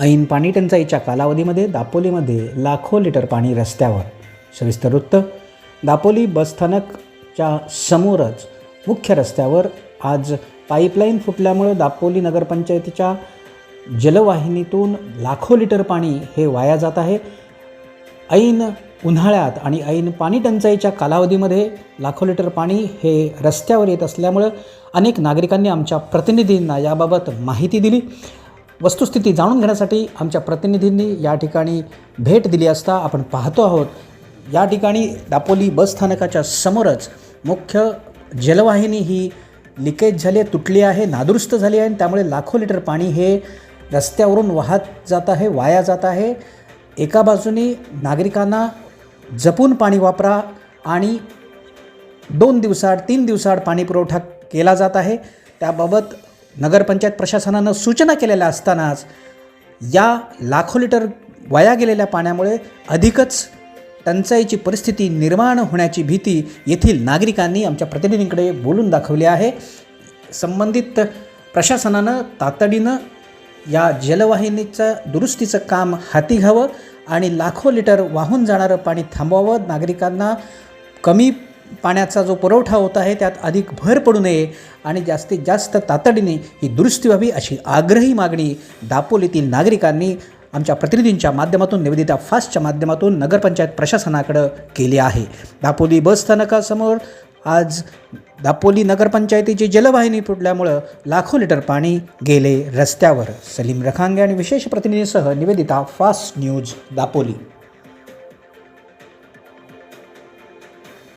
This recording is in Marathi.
ऐन पाणी टंचाईच्या कालावधीमध्ये दापोलीमध्ये लाखो लिटर पाणी रस्त्यावर. सविस्तर वृत्त दापोली बसस्थानकच्या समोरच मुख्य रस्त्यावर आज पाईपलाईन फुटल्यामुळं दापोली नगरपंचायतीच्या जलवाहिनीतून लाखो लिटर पाणी हे वाया जात आहे. ऐन उन्हाळ्यात आणि ऐन पाणी टंचाईच्या कालावधीमध्ये लाखो लिटर पाणी हे रस्त्यावर येत असल्यामुळं अनेक नागरिकांनी आमच्या प्रतिनिधींना याबाबत माहिती दिली. वस्तुस्थिती जाणून घेण्यासाठी आमच्या प्रतिनिधींनी या ठिकाणी भेट दिली असता आपण पाहतो आहोत. या ठिकाणी दापोली बसस्थानकाच्या समोरच मुख्य जलवाहिनी ही लिकेज झाली आहे तुटली आहे नादुरुस्त झाली आहे आणि त्यामुळे लाखो लिटर पाणी हे रस्त्यावरून वाहत जात आहे वाया जात आहे. एका बाजूने नागरिकांना जपून पाणी वापरा आणि दोन दिवसाआड तीन दिवसाआड पाणी पुरवठा केला जात आहे. त्याबाबत नगरपंचायत प्रशासनानं सूचना केलेल्या असतानाच या लाखो लिटर वाया गेलेल्या पाण्यामुळे अधिकच टंचाईची परिस्थिती निर्माण होण्याची भीती येथील नागरिकांनी आमच्या प्रतिनिधींकडे बोलून दाखवली आहे. संबंधित प्रशासनानं तातडीनं या जलवाहिनीचं दुरुस्तीचं काम हाती घ्यावं आणि लाखो लिटर वाहून जाणारं पाणी थांबवावं. नागरिकांना कमी पाण्याचा जो पुरवठा होत आहे त्यात अधिक भर पडू नये आणि जास्तीत जास्त तातडीने ही दुरुस्ती व्हावी अशी आग्रही मागणी दापोलीतील नागरिकांनी आमच्या प्रतिनिधींच्या माध्यमातून निवेदिता फास्टच्या माध्यमातून नगरपंचायत प्रशासनाकडं केली आहे. दापोली बसस्थानकासमोर आज दापोली नगरपंचायतीची जलवाहिनी फुटल्यामुळं लाखो लिटर पाणी गेले रस्त्यावर. सलीम रखांगे आणि विशेष प्रतिनिधीसह निवेदिता फास्ट न्यूज दापोली.